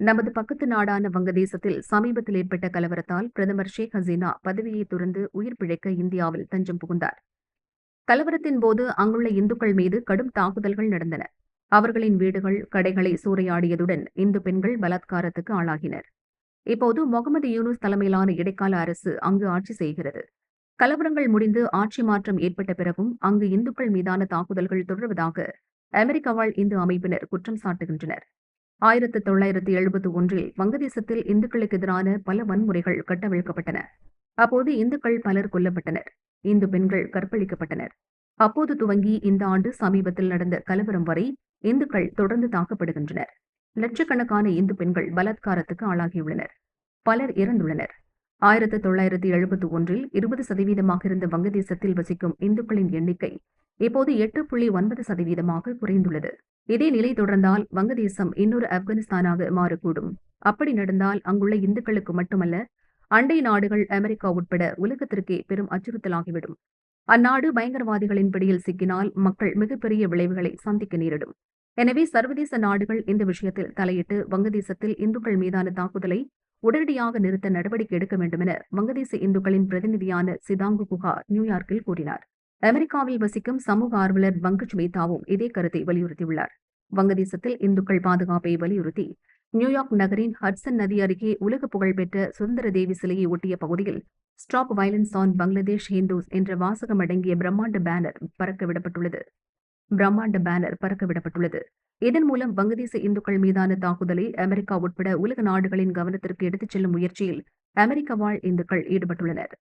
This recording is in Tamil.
நமது பக்கத்து நாடான வங்கதேசத்தில் சமீபத்தில் ஏற்பட்ட கலவரத்தால் பிரதமர் ஷேக் ஹசீனா பதவியை துறந்து உயிர் பிழைக்க இந்தியாவில் தஞ்சம் புகுந்தார். கலவரத்தின் போது அங்குள்ள இந்துக்கள் மீது கடும் தாக்குதல்கள் நடந்தன. அவர்களின் வீடுகள் கடைகளை சூறையாடியதுடன் இந்து பெண்கள் பலாத்காரத்துக்கு ஆளாகினர். இப்போது முகமது யூனுஸ் தலைமையிலான இடைக்கால அரசு அங்கு ஆட்சி செய்கிறது. கலவரங்கள் முடிந்து ஆட்சி மாற்றம் ஏற்பட்ட பிறகும் அங்கு இந்துக்கள் மீதான தாக்குதல்கள் தொடர்வதாக அமெரிக்காவால் இந்து அமைப்பினர் குற்றம் சாட்டுகின்றனர். ஆயிரத்து தொள்ளாயிரத்து எழுபத்து ஒன்றில் வங்கதேசத்தில் இந்துக்களுக்கு எதிரான பல வன்முறைகள் கட்டவிழ்க்கப்பட்டன. அப்போது இந்துக்கள் பலர் கொல்லப்பட்டனர். இந்து பெண்கள் கற்பழிக்கப்பட்டனர். அப்போது துவங்கி இந்த ஆண்டு சமீபத்தில் நடந்த கலவரம் வரை இந்துக்கள் தொடர்ந்து தாக்கப்படுகின்றனர். லட்சக்கணக்கான இந்து பெண்கள் பலாத்காரத்துக்கு ஆளாகியுள்ளனர். பலர் இறந்துள்ளனர். ஆயிரத்து தொள்ளாயிரத்து எழுபத்து ஒன்றில் இருபது சதவீதமாக இருந்த வங்கதேசத்தில் வசிக்கும் இந்துக்களின் எண்ணிக்கை இப்போது எட்டு புள்ளி ஒன்பது சதவீதமாக குறைந்துள்ளது. இதே நிலை தொடர்ந்தால் வங்கதேசம் இன்னொரு ஆப்கானிஸ்தானாக மாறக்கூடும். அப்படி நடந்தால் அங்குள்ள இந்துக்களுக்கு மட்டுமல்ல அண்டை நாடுகள் அமெரிக்கா உட்பட உலகத்திற்கே பெரும் அச்சுறுத்தலாகிவிடும். அந்நாடு பயங்கரவாதிகளின் பிடியில் சிக்கினால் மக்கள் மிகப்பெரிய விளைவுகளை சந்திக்க நேரிடும். எனவே சர்வதேச நாடுகள் இந்த விஷயத்தில் தலையிட்டு வங்கதேசத்தில் இந்துக்கள் மீதான தாக்குதலை உடனடியாக நிறுத்த நடவடிக்கை எடுக்க வேண்டும் என வங்கதேச இந்துக்களின் பிரதிநிதியான சிதாங்கு குஹா நியூயார்க்கில் கூறினார். அமெரிக்காவில் வசிக்கும் சமூக ஆர்வலர் பங்கஜ் மேத்தாவும் இதே கருத்தை வலியுறுத்தியுள்ளார். வங்கதேசத்தில் இந்துக்கள் பாதுகாப்பை வலியுறுத்தி நியூயார்க் நகரின் ஹட்சன் நதி அருகே உலக புகழ்பெற்ற சுதந்திர தேவி சிலையை ஒட்டிய பகுதியில் stop violence on Bangladesh Hindus என்ற வாசகம் அடங்கிய பிரம்மாண்ட பேனர் பறக்கவிடப்பட்டுள்ளது பிரம்மாண்ட பேனர் பறக்கவிடப்பட்டுள்ளது இதன் மூலம் வங்கதேச இந்துக்கள் மீதான தாக்குதலை அமெரிக்கா உட்பட உலக நாடுகளின் கவனத்திற்கு எடுத்துச் செல்லும் முயற்சியில் அமெரிக்க வாழ் இந்துக்கள் ஈடுபட்டுள்ளனர்.